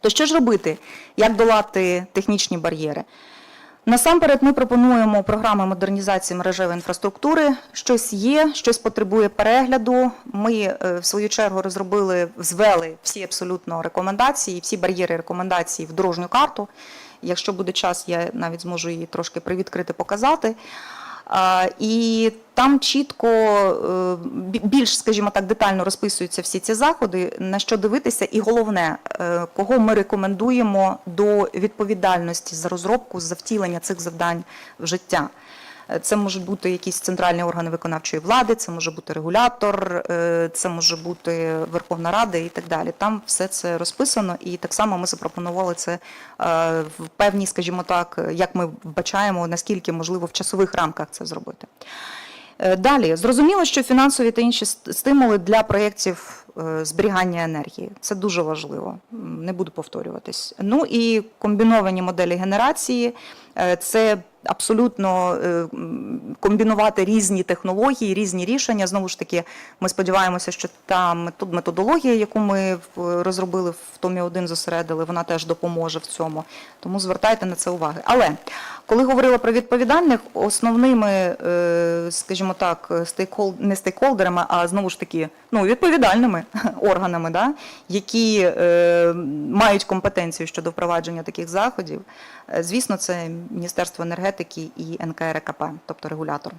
То що ж робити? Як долати технічні бар'єри? Насамперед, ми пропонуємо програми модернізації мережевої інфраструктури. Щось є, щось потребує перегляду. Ми е, в свою чергу розробили, звели всі абсолютно рекомендації, всі бар'єри рекомендацій в дорожню карту. Якщо буде час, я навіть зможу її трошки привідкрити, показати. І там чітко е, більш, скажімо так, детально розписуються всі ці заходи, на що дивитися, і головне, е, кого ми рекомендуємо до відповідальності за розробку, за втілення цих завдань в життя. Е, Це можуть бути якісь центральні органи виконавчої влади, це може бути регулятор, е, це може бути Верховна Рада і так далі. Там все це розписано, і так само ми запропонували це е, в певній, скажімо так, як ми вбачаємо, наскільки можливо в часових рамках це зробити. Далі зрозуміло, що фінансові та інші стимули для проєктів зберігання енергії це дуже важливо. Не буду повторюватись. Ну і комбіновані моделі генерації е, це абсолютно е, комбінувати різні технології, різні рішення. Знову ж таки, ми сподіваємося, що та метод- методологія, яку ми розробили в томі 1 зосередили, вона теж допоможе в цьому. Тому звертайте на це уваги. Але коли говорила про відповідальних, основними, е, скажімо так, стейкхол... не стейкхолдерами, а знову ж таки ну, відповідальними органами, да, які е, мають компетенцію щодо впровадження таких заходів, е, звісно, це Міністерство енергетики і НКРКП, тобто регулятор.